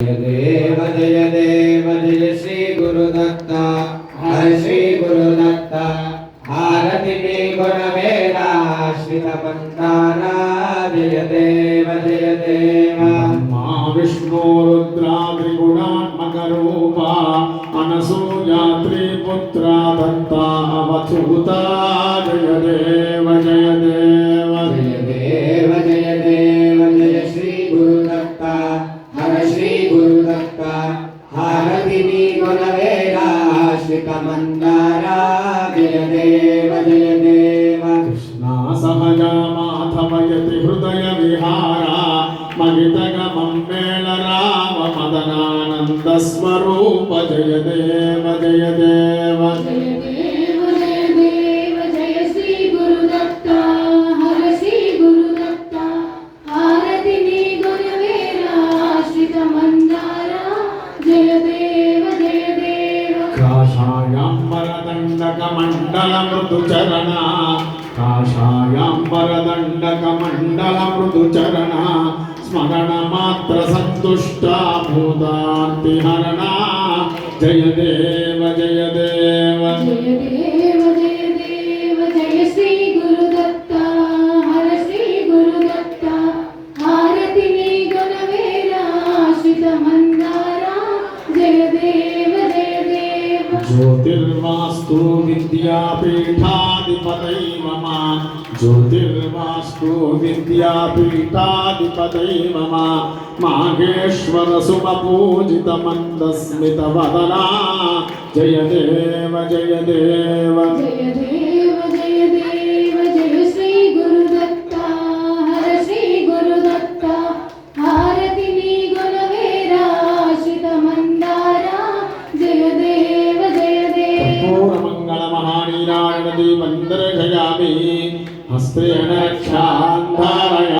जय देव जय देव जय श्री गुरुदत्ता हर श्री गुरुदत्ता भारति मे गुणवेदाश्रितपन्ताना जय देव जय देव मा विष्णुरुद्रा त्रिगुणात्मकरूपा अनसूया त्रिपुत्रा दत्ता अवधूता जय देव जय देव जय देव जय देव जय श्री गुरुदत्ता श्रीकमन्दारा जय देव जय देव कृष्णा सहजा माधवयति हृदयविहारा महितगमं मेलराम मदनानन्दस्वरूप जय देव जय देव కాషాయాంబరదండకమండలమృదుచరణ. కాషాయాంబరదండకమండలమృదుచరణ. స్మరణ మాత్ర సంతుష్టా భూతాంతిహరణ. జయ దేవ జయ దేవ. జయ దేవ. देव ज्योतिर्वास्तु विद्यापीठाधिपतै मम ज्योतिर्वास्तु विद्यापीठाधिपतै मम माहेश्वर सुमपूजितमन्दस्मितवदना जय देव जय देव जय देव कर्पूरमङ्गलमहानीरायणदीपन्दर्शयामि हस्तेन क्षान्धारय